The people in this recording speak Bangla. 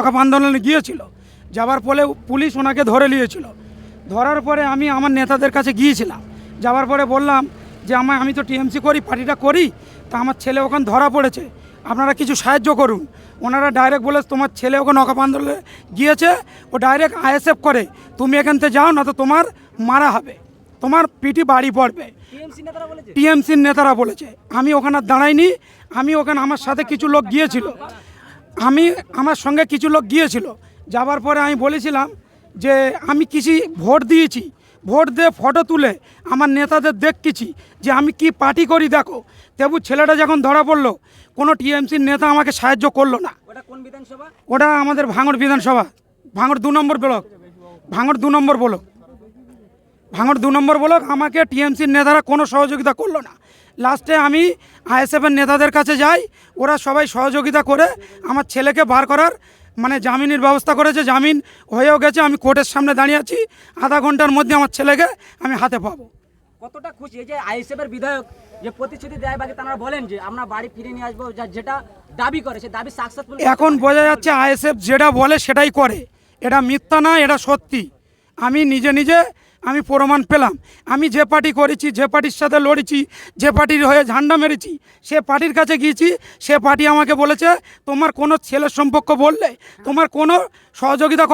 অকাপ আন্দোলনে গিয়েছিল। যাওয়ার ফলে পুলিশ ওনাকে ধরে নিয়েছিল। ধরার পরে আমি আমার নেতাদের কাছে গিয়েছিলাম। যাওয়ার পরে বললাম যে আমার আমি তো টিএমসি করি পার্টিটা করি তা আমার ছেলে ওখানে ধরা পড়েছে। আপনারা কিছু সাহায্য করুন। ওনারা ডাইরেক্ট বলে তোমার ছেলে ওখানে অকাপ আন্দোলনে গিয়েছে ও ডাইরেক্ট আইএসএফ করে। তুমি এখান থেকে যাও না তো তোমার মারা হবে। তোমার পিটি বাড়ি পড়বে। টিএমসির নেতারা বলেছে আমি ওখানে দাঁড়াইনি। আমি ওখানে আমার সাথে কিছু লোক গিয়েছিল। আমি আমার সঙ্গে কিছু লোক গিয়েছিল। যাবার পরে আমি বলেছিলাম যে আমি কিছু ভোট দিয়েছি। ভোট দিয়ে ফটো তুলে আমার নেতাদের দেখতেছি যে আমি কি পার্টি করি দেখো। তেবু ছেলেটা যখন ধরা পড়ল কোনো টিএমসির নেতা আমাকে সাহায্য করল না। ওটা কোন বিধানসভা? ওটা আমাদের ভাঙড় বিধানসভা। ভাঙড় দু নম্বর ব্লক। ভাঙড় দু নম্বর ব্লক। ভাঙড় দু নম্বর ব্লক আমাকে টিএমসির নেতারা কোনো সহযোগিতা করল না। লাস্টে আমি আইএসএফের নেতাদের কাছে যাই ওরা সবাই সহযোগিতা করে আমার ছেলেকে বার করার মানে জামিনের ব্যবস্থা করেছে জামিন হয়েও গেছে আমি কোর্টের সামনে দাঁড়িয়ে আছি আধা ঘণ্টার মধ্যে আমার ছেলেকে আমি হাতে পাবো। কতটা খুশি? এই যে আইএসএফ এর বিধায়ক যে প্রতিশ্রুতি দেয় বাকি তারা বলেন যে আমরা বাড়ি ফিরে নিয়ে আসব যা- যেটা দাবি করে সে দাবি সাকসেসফুল এখন বোঝা যাচ্ছে আইএসএফ যেটা বলে সেটাই করে। এটা মিথ্যা না এটা সত্যি। আমি নিজে নিজে আমি প্রমাণ পেলাম। আমি যে পার্টি করেছি, যে পার্টির সাথে লড়েছি, যে পার্টির হয়ে ঝান্ডা মেরেছি, সে পার্টির কাছে গিয়েছি, সে পার্টি আমাকে বলেছে, তোমার কোনো ছেলের সম্পর্ক বললে, তোমার কোনো সহযোগিতা